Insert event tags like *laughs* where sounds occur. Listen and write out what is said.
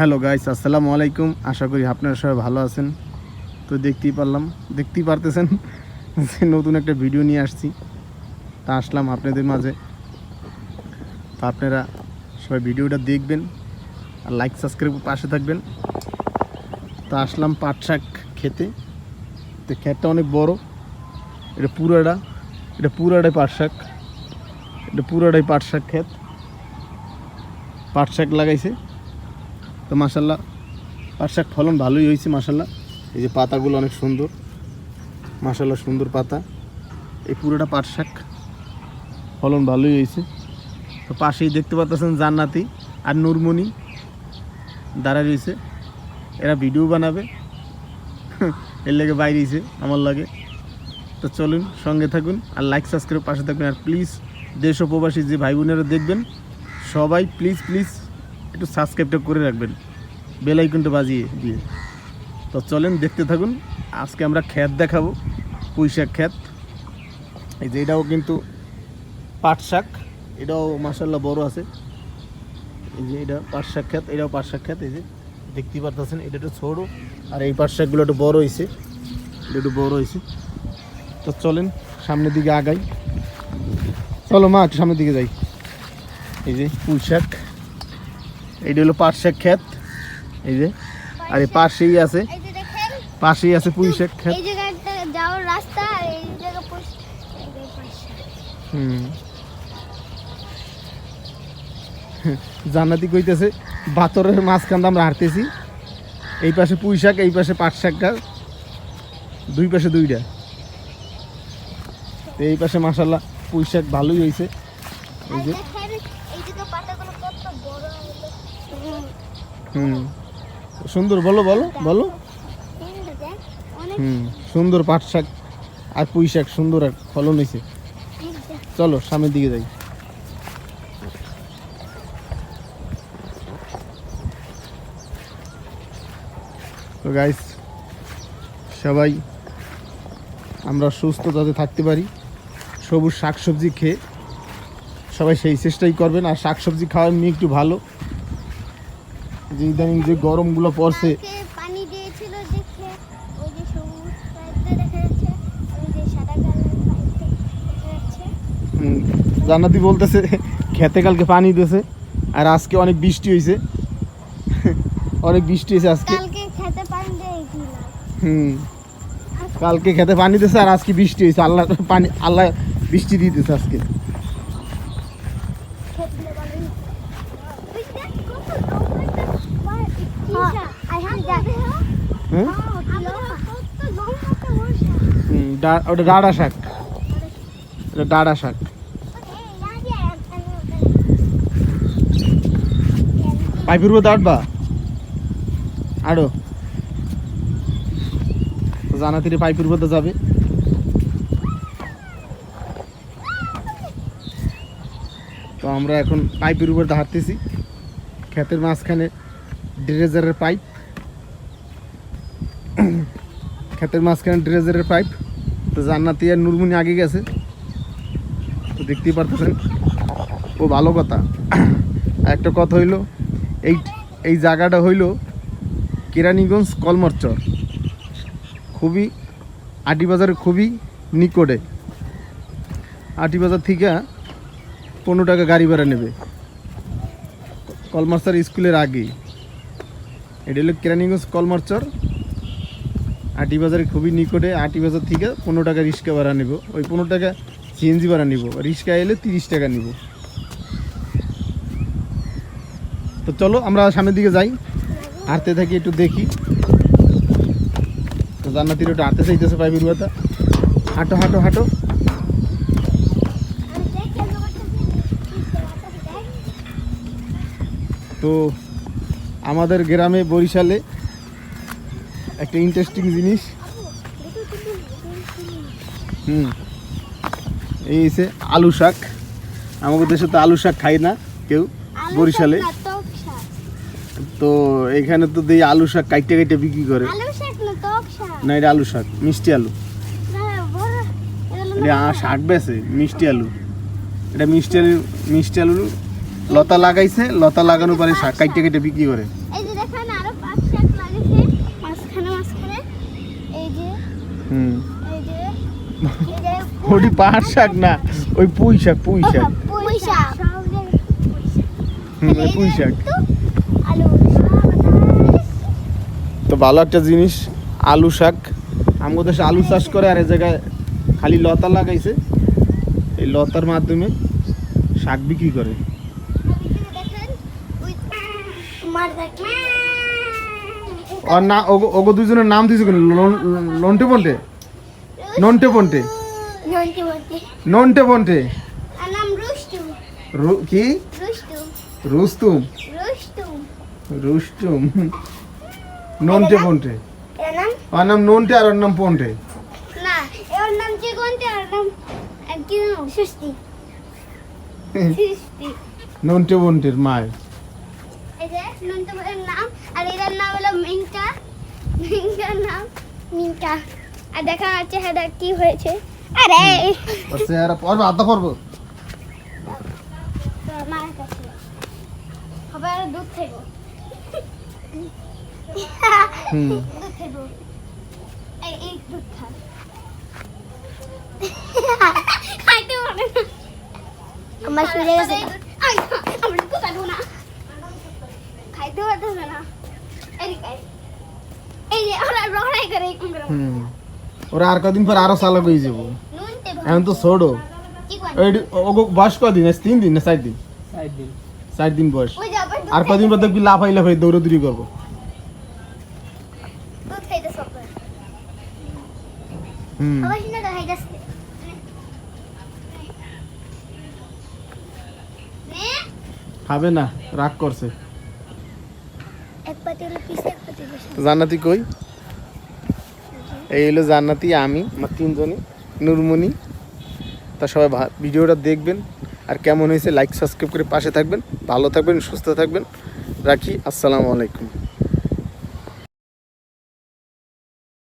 Hello guys, আসসালামু আলাইকুম। আশা করি আপনারা সবাই ভালো আছেন। তো দেখতেই পারলাম, দেখতেই পারতেছেন যে নতুন একটা ভিডিও নিয়ে আসছি। তা আসলাম আপনাদের মাঝে। তো আপনারা সবাই ভিডিওটা দেখবেন আর লাইক সাবস্ক্রাইব পাশে থাকবেন। তা আসলাম পাট শাক খেতে। তো ক্ষেতটা অনেক বড়। এটা পুরাটা, এটা পুরাটাই পাট শাক। এটা পুরাটাই পাট শাক ক্ষেত পাট শাক লাগাইছে। তো মাসাল্লাহ পাট শাক ফলন ভালোই হয়েছে মাসাল্লাহ এই যে পাতাগুলো অনেক সুন্দর। মাসাল্লাহ সুন্দর পাতা। এই পুরোটা পাট শাক ফলন ভালোই হয়েছে। তো পাশেই দেখতে পাচ্ছেন জান্নাতি আর নুরমণি দাঁড়া রয়েছে। এরা ভিডিও বানাবে। *laughs* এর লেগে বাইরেছে আমার লাগে। তো চলুন, সঙ্গে থাকুন আর লাইক সাবস্ক্রাইব পাশে থাকুন। আর প্লিজ দেশ ও প্রবাসী যে ভাই বোনেরা দেখবেন, সবাই প্লিজ প্লিজ একটু সাবস্ক্রাইবটা করে রাখবেন। বেল আইকনটা বাজিয়ে দিয়ে। তো চলেন দেখতে থাকুন, আজকে আমরা খ্যাত দেখাবো পুঁই শাক খ্যাত। এই যে এটাও কিন্তু পাট শাক, এটাও মাসাল্লাহ বড় আছে। এই যে এটা পাট শাক খ্যাত, এটাও পাট শাক খ্যাত, এই যে দেখতেই পারতেছেন, এটা একটু ছোটো, আর এই পাট শাকগুলো একটু বড় হয়েছে এটা একটু বড় হয়েছে তো চলেন, সামনের দিকে আগাই। চলো মা, একটু সামনের দিকে যাই। এই যে পুঁই শাক এইটা হলো পাট শাক ক্ষেত। এই যে আর এই পাশেই আছে পাশেই আছে পুঁই শাক ক্ষেত। এই জায়গাটা যাওয়ার রাস্তা। হুম। জান্নাতি কইতেছে বাতরের মাঝখান আমরা হাঁটতেছি। এই পাশে পুঁই শাক এই পাশে পাট শাকটা দুই পাশে দুইটা। এই পাশে মাসাল্লাহ পুঁই শাক ভালোই হয়েছে এই যে দেখেন এই যে পাতাগুলো কত বড় হলো হুম। সুন্দর, বলো বলো বলো। হুম, সুন্দর পাট শাক আর পুঁই শাক, সুন্দর আর ফলন হয়েছে চলো, সামনের দিকে যাই। তো গাইস সবাই, আমরা সুস্থ যাতে থাকতে পারি। সবুজ শাকসবজি খেয়ে সবাই সেই চেষ্টাই করবেন। আর শাকসবজি খাওয়ার নিয়ে একটু ভালো। যে ইদানিং যে গরমগুলো পড়ছে। কালকে পানি দিয়েছিল দেখে ওই যে সবুজ দেখা যাচ্ছে ওই যে সাদা কালার পাইপটা দেখা যাচ্ছে। হুম, জান্নাতি বলতেছে খেতে কালকে পানি দিয়েছে আর আজকে অনেক বৃষ্টি হয়েছে অনেক বৃষ্টি হয়েছে আজকে। হুম কালকে খেতে পানি দিয়েছে আর আজকে বৃষ্টি হয়েছে আল্লাহ পানি আল্লাহ বৃষ্টি দিয়ে দিয়েছে আজকে খেতে পানি ওই যে দেখ, কত লম্বা একটা পা- কি শাক? হ্যাঁ, দেখ। হ্যাঁ ওটা ডাড়া শাক। ওটা ডাড়া শাক। পাইপের উপর দাঁড়বা আরও জানা জানাতিরে পাইপের উপর যাবে। তো আমরা এখন পাইপের উপর হাঁটতেছি। ক্ষেতের মাঝখানে ড্রেজারের পাইপ। ক্ষেতের মাঝখানে ড্রেজারের পাইপ তো জান্নাতি আর নুরমুনি আগে গেছে। তো দেখতেই পারতেছেন, ও ভালো কথা। একটা কথা হইল, এই এই জায়গাটা হইল কেরানীগঞ্জ কলমরচর। খুবই আটিবাজারের খুবই নিকটে। আটিবাজার থেকে পনেরো টাকা গাড়ি ভাড়া নেবে। কলমারচর স্কুলের আগেই এটা হলো কেরানীগঞ্জ কলমারচর। আটিবাজারের খুবই নিকটে আটি বাজার থেকে পনেরো টাকা রিক্সা ভাড়া নেব। ওই পনেরো টাকা সিএনজি ভাড়া নিব। রিক্সা এলে তিরিশ টাকা নিব। তো চলো আমরা সামনের দিকে যাই। হাঁটতে থাকি, একটু দেখি। তো জান্নাতির ওটা হাঁটতে চাইতেছে পাইপের কথা হাঁটো হাঁটো হাঁটো। তো আমাদের গ্রামে বরিশালে একটা ইন্টারেস্টিং জিনিস। হুম। এই হচ্ছে আলু শাক। আমাদের দেশে তো আলু শাক খাই না কেউ বরিশালে। তো এখানে তো দেই আলু শাক কাইটে কাইটে বিক্রি করে। না এটা আলু শাক মিষ্টি আলু। এটা শাক। বেছে মিষ্টি আলু। এটা মিষ্টি আলু মিষ্টি আলু লতা লাগাইছে লতা লাগানোর পরে শাক কাইটে কাইটে বিক্রি করে এই যে দেখেন হুম। ওটি পাহাড় শাক না ওই পুঁই শাক পুঁই শাক। পুঁই শাক। পুঁই শাক। তো ভালো একটা জিনিস আলু শাক। আমাদের দেশে আলু চাষ করে আর এই জায়গায় খালি লতা লাগাইছে। এই লতার মাধ্যমে শাক বিক্রি করে দেখেন ওই মার দেখেন আর না ওগো- ওগো দুজনের নাম দিয়েছে কেন? লন্টে পন্টে? নন্টে পন্টে? নন্টে পন্টে। কি? রুস্তুম রুস্তুম নন্টে পন্টে? আর নাম নন্টে আর ওর নাম পন্টে? না এর নাম যে কোনটি আর নাম কি নাম সৃষ্টি সৃষ্টি। নন্টে পন্টের মায়ের এই যে নন্টুর নাম আর এটার নাম হলো মিঙ্কা মিঙ্কার নাম মিঙ্কা আর দেখা যাচ্ছে হেডা কি হয়েছে। আরে! আর চেহারা পড়ব আধা পড়ব। মার কাছে হবে আর দুধ থেকে দুধ থেকে এই এই দুধ খা। খাইতে পারে না। আমার গেছে। আমার না। খাইতে পারতেছে না। এদিকে ওরা আর কদিন পর আরও চালাক হয়ে যাব। এখন তো ছোড়ো বয়স কদিন? তিন দিন না চার দিন? চার দিন। বয়স। ওই যে আবার দুধ আর কদিন পর দেখবি লাফাই লাফাই দৌড়াদৌড়ি করব। হুম। খাবে না রাগ করছে এক পাতি হলো পিস এক পাতি বসে তো জান্নাতি কই? এই হলো জান্নাতি, আমি আমার তিনজনই, নুরমণি। তা সবাই ভিডিওটা দেখবেন। আর কেমন হয়েছে লাইক সাবস্ক্রাইব করে পাশে থাকবেন। ভালো থাকবেন, সুস্থ থাকবেন। রাখি, আসসালামু আলাইকুম।